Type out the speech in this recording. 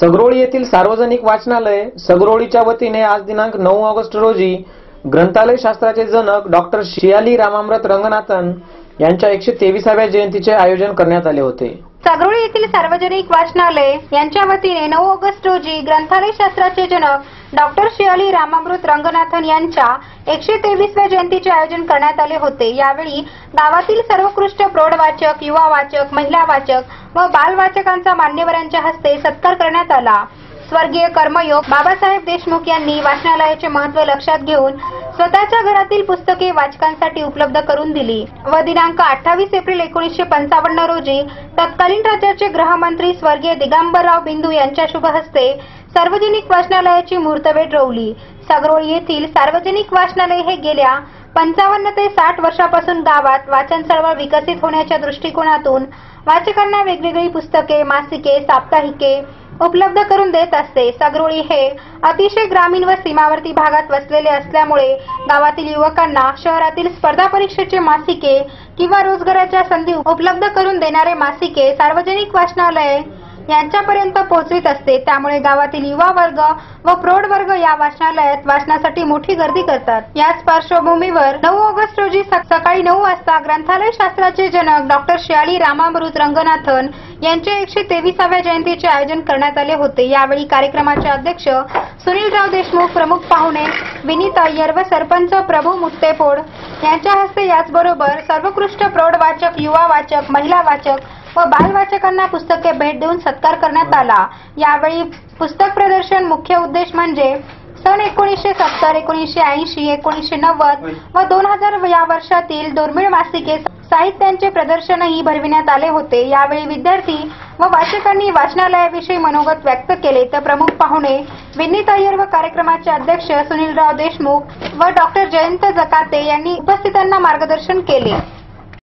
सगरोळी येथील सार्वजनिक वाचनालय सगरोळीच्या वतीने आज दिनांक नऊ ऑगस्ट रोजी ग्रंथालय शास्त्राचे जनक डॉक्टर शियाली रामामृत रंगनाथन यांच्या एकशे तेविसाव्या जयंतीचे आयोजन करण्यात आले होते. सगरोळी येथील सार्वजनिक वाचनालय यांच्या वतीने नऊ ऑगस्ट रोजी ग्रंथालय शास्त्राचे जनक डॉक्टर श्रीअली रामामृत रंगनाथन यांच्या एकशे तेवीसव्या जयंतीचे आयोजन करण्यात आले होते. यावेळी गावातील सर्वोत्कृष्ट प्रौढ वाचक युवा वाचक महिला वाचक व बाल वाचकांचा मान्यवरांच्या हस्ते सत्कार करण्यात आला. स्वर्गीय कर्मयोग बाबासाहेब देशमुख यांनी वाचनालयाचे महत्त्व लक्षात घेऊन स्वतःच्या घरातील पुस्तके वाचकांसाठी उपलब्ध करून दिली व दिनांक अठ्ठावीस एप्रिल एकोणीसशे पंचावन्न रोजी तत्कालीन राज्याचे गृहमंत्री स्वर्गीय दिगंबरराव बिंदू यांच्या शुभ हस्ते सार्वजनिक वाचनालयाची मुहूर्तमेढ रोवली. सागरोळी येथील सार्वजनिक वाचनालय हे गेल्या पंचावन्न ते साठ वर्षापासून गावात वाचन चळवळ विकसित होण्याच्या दृष्टिकोनातून वाचकांना वेगवेगळी पुस्तके मासिके साप्ताहिके उपलब्ध करून देत असते. सगरोळी हे अतिशय ग्रामीण व सीमावर्ती भागात वसलेले असल्यामुळे गावातील युवकांना शहरातील स्पर्धा परीक्षेचे मासिके किंवा रोजगाराच्या संधी उपलब्ध करून देणारे मासिके सार्वजनिक वाचनालय यांच्यापर्यंत पोहोचवित असते. त्यामुळे गावातील युवा वर्ग व प्रौढ वर्ग या वाचनालयात वाचनासाठी मोठी गर्दी करतात. याच पार्श्वभूमीवर नऊ ऑगस्ट रोजी सकाळी नऊ वाजता ग्रंथालय शास्त्राचे जनक डॉक्टर शियाळी रामामृत रंगनाथन यांच्या एकशे तेविसाव्या जयंतीचे आयोजन करण्यात आले होते. यावेळी कार्यक्रमाचे अध्यक्ष सुनीलराव देशमुख प्रमुख पाहुणे विनीत अय्यर व सरपंच प्रभू मुत्तेफोड यांच्या हस्ते याचबरोबर सर्वोत्कृष्ट प्रौढ वाचक युवा वाचक महिला वाचक व बालवाचकांना पुस्तके भेट देऊन सत्कार करण्यात आला. यावेळी पुस्तक प्रदर्शन मुख्य उद्देश म्हणजे सन एकोणीसशे सत्तर एकोणीसशे ऐंशी एकोणीसशे नव्वद व दोन हजार या वर्षातील दुर्मिळ मासिके साहित्यांचे प्रदर्शनही भरविण्यात आले होते. यावेळी विद्यार्थी व वाचकांनी वाचनालयाविषयी मनोगत व्यक्त केले. तर प्रमुख पाहुणे विनीत अय्यर व कार्यक्रमाचे अध्यक्ष सुनीलराव देशमुख व डॉक्टर जयंत जकाते यांनी उपस्थितांना मार्गदर्शन केले.